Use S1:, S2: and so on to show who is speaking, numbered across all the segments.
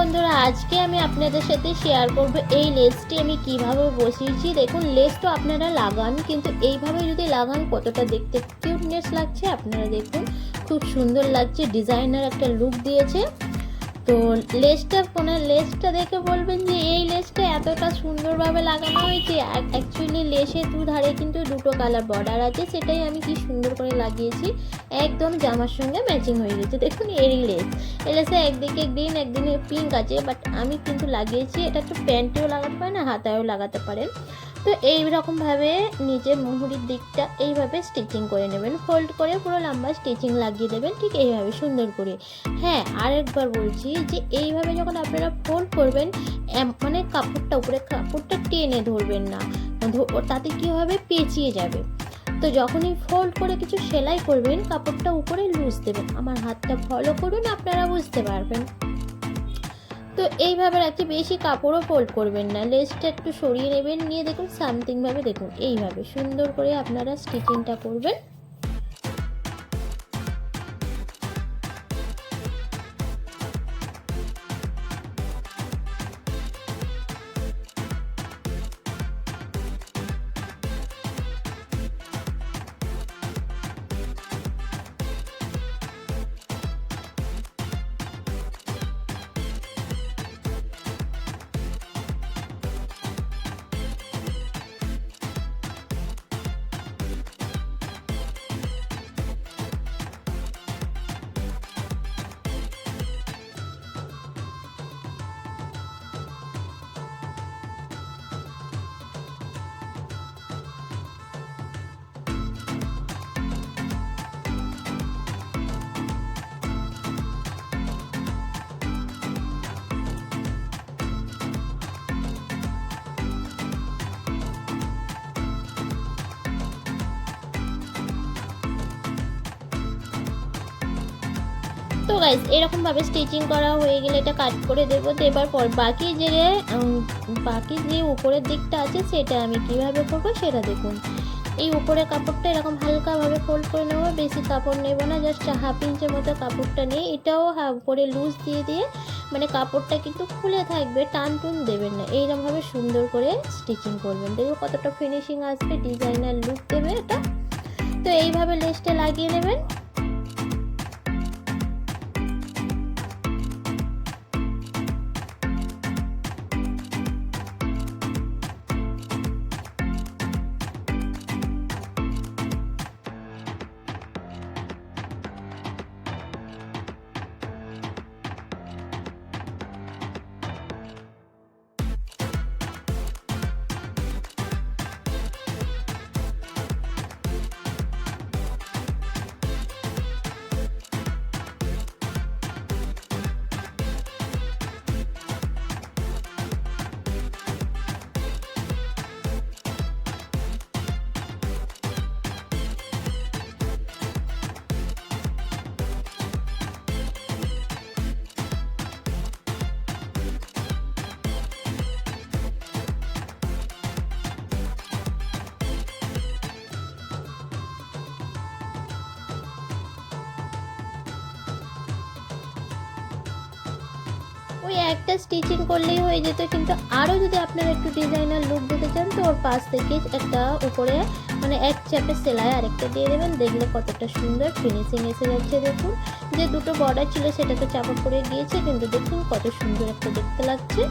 S1: বন্ধুরা, আজকে আমি আপনাদের সাথে শেয়ার করব এই লেসটি আমি কীভাবে বসিয়েছি। দেখুন লেস তো আপনারা লাগান, কিন্তু এইভাবে যদি লাগান, কতটা দেখতে কিউটনেস লাগছে আপনারা দেখুন। খুব সুন্দর লাগছে ডিজাইনার একটা লুক দিয়েছে। তো লেসটা কোনো লেসটা দেখে বলবেন যে এই লেসটা এতটা সুন্দরভাবে লাগানো হয়েছে। অ্যাকচুয়ালি লেসের দু ধারে কিন্তু দুটো কালার বর্ডার আছে, সেটাই আমি কি সুন্দর করে লাগিয়েছি। একদম জামার সঙ্গে ম্যাচিং হয়ে গেছে। দেখুন, এরই লেস এই লেসে একদিকে গ্রিন একদিকে পিঙ্ক আছে বাট আমি কিন্তু লাগিয়েছি, এটা একটু প্যান্টেও লাগাতে পারেন হাতায়ও লাগাতে পারেন। তো এই রকমভাবে নিচের মুহুরির দিকটা এইভাবে স্টিচিং করে নেবেন। ফোল্ড করে পুরো লম্বা স্টিচিং লাগিয়ে দেবেন, ঠিক এইভাবে সুন্দর করে। হ্যাঁ আরেকবার বলছি যে এইভাবে যখন আপনারা ফোল্ড করবেন মানে কাপড়টা উপরে, কাপড়টা টেনে ধরবেন না। তাতে কী হবে? পেঁচিয়ে যাবে। তো যখনই ফোল্ড করে কিছু সেলাই করবেন, কাপড়টা উপরে লুজ দেবেন। আমার হাতটা ফলো করুন, আপনারা বুঝতে পারবেন। তো এইভাবে রাখছি বেশি কাপড়ও ফোল্ড করবেন না। লেসটা একটু সরিয়ে নেবেন, নিয়ে দেখুন সামথিংভাবে দেখুন। এইভাবে সুন্দর করে আপনারা স্টিচিংটা করবেন। তো গাইজ এরকমভাবে স্টিচিং করা হয়ে গেলে এটা কাট করে দেবো। দেবার পর বাকি যে বাকি যে উপরের দিকটা আছে, সেটা আমি কীভাবে করব সেটা দেখুন। এই উপরের কাপড়টা এরকম হালকাভাবে ফোল্ড করে নেব, বেশি কাপড় নেব না জাস্ট হাফ ইঞ্চের মতো কাপড়টা নিয়ে। এটাও হাফ করে লুজ দিয়ে দিয়ে মানে কাপড়টা কিন্তু খুলে থাকবে, টান টুন দেবেন না। এইরকমভাবে সুন্দর করে স্টিচিং করবেন। দেখবে কতটা ফিনিশিং আসবে ডিজাইনার লুক দেবে এটা। তো এইভাবে লেসটা লাগিয়ে নেবেন। ওই একটা স্টিচিং করলেই হয়ে যেত। কিন্তু আরও যদি আপনারা একটু ডিজাইনার লুক দিতে চান, তো ওর পাশ থেকে একটা উপরে মানে এক চাপে সেলাই আরেকটা দিয়ে দেবেন। দেখলে কতটা সুন্দর ফিনিশিং এসে যাচ্ছে দেখুন। যে দুটো বর্ডার ছিল সেটা তো চাপা পড়ে গিয়েছে, কিন্তু দেখুন কত সুন্দর একটা দেখতে লাগছে।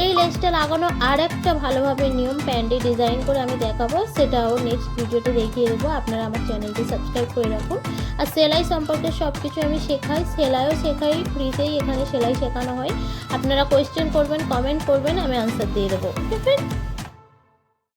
S1: এই লেসটা লাগানো আর একটা ভালোভাবে নিয়ম প্যান্ডে ডিজাইন করে আমি দেখাবো, সেটাও নেক্সট ভিডিওতে দেখিয়ে দেবো। আপনারা আমার চ্যানেলটি সাবস্ক্রাইব করে রাখুন। আর সেলাই সম্পর্কে সব কিছু আমি শেখাই, সেলাইও শেখাই ফ্রিতেই এখানে সেলাই শেখানো হয়। আপনারা কোয়েশ্চেন করবেন কমেন্ট করবেন, আমি আনসার দিয়ে দেবো। ওকে ফ্রেন্ড